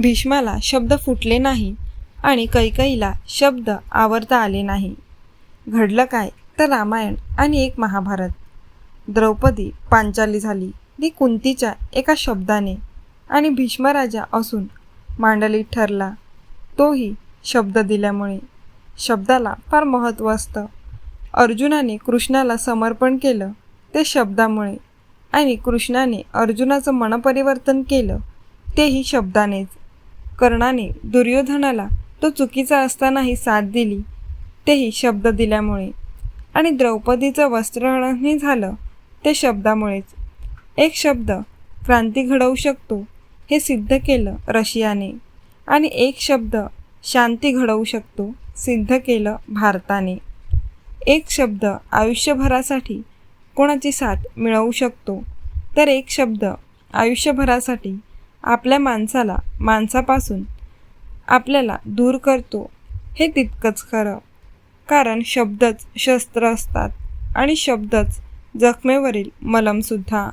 भीष्माला शब्द फुटले नाही आणि कैकईला शब्द आवरता आले नाही. घडलं काय तर रामायण आणि एक महाभारत. द्रौपदी पांचाली झाली. ती कुंतीच्या एका शब्दाने आणि भीष्मराजा असून मांडली ठरला. तोही शब्द दिल्यामुळे शब्दाला फार महत्त्व असतं. अर्जुनाने कृष्णाला समर्पण केलं ते शब्दामुळे आणि कृष्णाने अर्जुनाचं मनपरिवर्तन केलं तेही शब्दानेच. कर्णाने दुर्योधनाला तो चुकीचा असतानाही साथ दिली. तेही शब्द दिल्यामुळे. आणि द्रौपदीचं वस्त्रहरणही झालं ते शब्दामुळेच. एक शब्द क्रांती घडवू शकतो हे सिद्ध केलं रशियाने. आणि एक शब्द शांती घडवू शकतो सिद्ध केलं भारताने. एक शब्द आयुष्यभरासाठी कोणाची साथ मिळवू शकतो? तर एक शब्द आयुष्यभरासाठी आपल्या माणसाला माणसापासून आपल्याला दूर करतो हे तितकंच खरं. कारण शब्दच शस्त्र असतात आणि शब्दच जखमेवरील मलमसुद्धा.